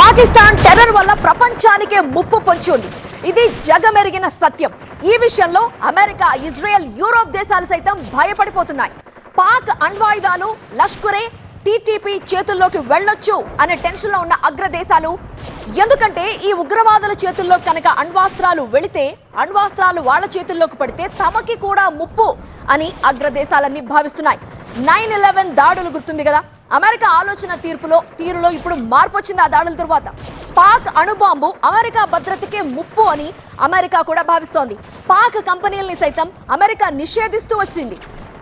Pakistan terror వల్ల ప్రపంచానికే ముప్పు పొంచి ఉంది. ఇది జగమెరిగిన సత్యం. ఈ విషయంలో అమెరికా ఇజ్రాయెల్ యూరోప్ దేశాలు సైతం భయపడిపోతున్నాయి. పాక్ అణ్వాయుధాలు లష్కరే టీటీపీ చేతుల్లోకి వెళ్ళొచ్చు అనే టెన్షన్లో ఉన్న అగ్రదేశాలు ఎందుకంటే ఈ ఉగ్రవాదుల చేతుల్లో కనుక అణ్వాస్త్రాలు వెళితే అణ్వాస్త్రాలు వాళ్ళ చేతుల్లోకి పడితే తమకి కూడా ముప్పు అని అగ్రదేశాలన్నీ భావిస్తున్నాయి. నైన్ ఎలెవెన్ దాడులు గుర్తుంది కదా. అమెరికా ఆలోచన తీర్పులో తీరులో ఇప్పుడు మార్పు వచ్చింది. ఆ దాడుల తరువాత పాక్ అణుబాంబు అమెరికా భద్రతకే ముప్పు అని అమెరికా కూడా భావిస్తోంది. పాక్ కంపెనీల్ని సైతం అమెరికా నిషేధిస్తూ వచ్చింది.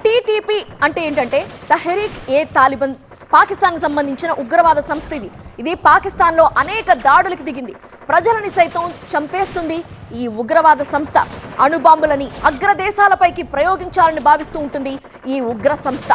టీటీపీ అంటే ఏంటంటే తహరీక్ ఏ తాలిబన్ పాకిస్తాన్ సంబంధించిన ఉగ్రవాద సంస్థ ఇది. ఇది పాకిస్తాన్లో అనేక దాడులకు దిగింది. ప్రజలని సైతం చంపేస్తుంది ఈ ఉగ్రవాద సంస్థ. అణుబాంబులని అగ్రదేశాలపైకి ప్రయోగించాలని భావిస్తూ ఉంటుంది ఈ ఉగ్ర సంస్థ.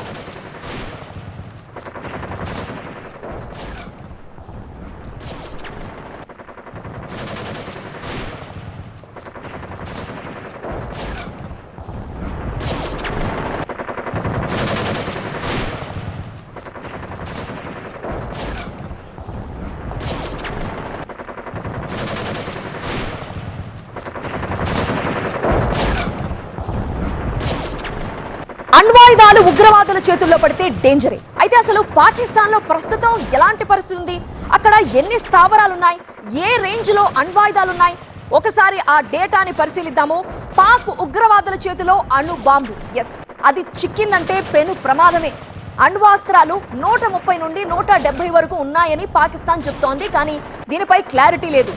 అణ్వాయుధాలు ఉగ్రవాదుల చేతుల్లో పడితే డేంజరే. అయితే అసలు పాకిస్తాన్లో ప్రస్తుతం ఎలాంటి పరిస్థితి ఉంది? అక్కడ ఎన్ని స్థావరాలు ఉన్నాయి ఏ రేంజ్లో అణ్వాయుధాలు ఉన్నాయి ఒకసారి ఆ డేటాని పరిశీలిద్దాము. పాక్ ఉగ్రవాదుల చేతిలో అణు బాంబు. ఎస్ అది చిక్కిందంటే పెను ప్రమాదమే. అణ్వాస్త్రాలు నూట ముప్పై నుండి నూట డెబ్బై వరకు ఉన్నాయని పాకిస్తాన్ చెప్తోంది. కానీ దీనిపై క్లారిటీ లేదు.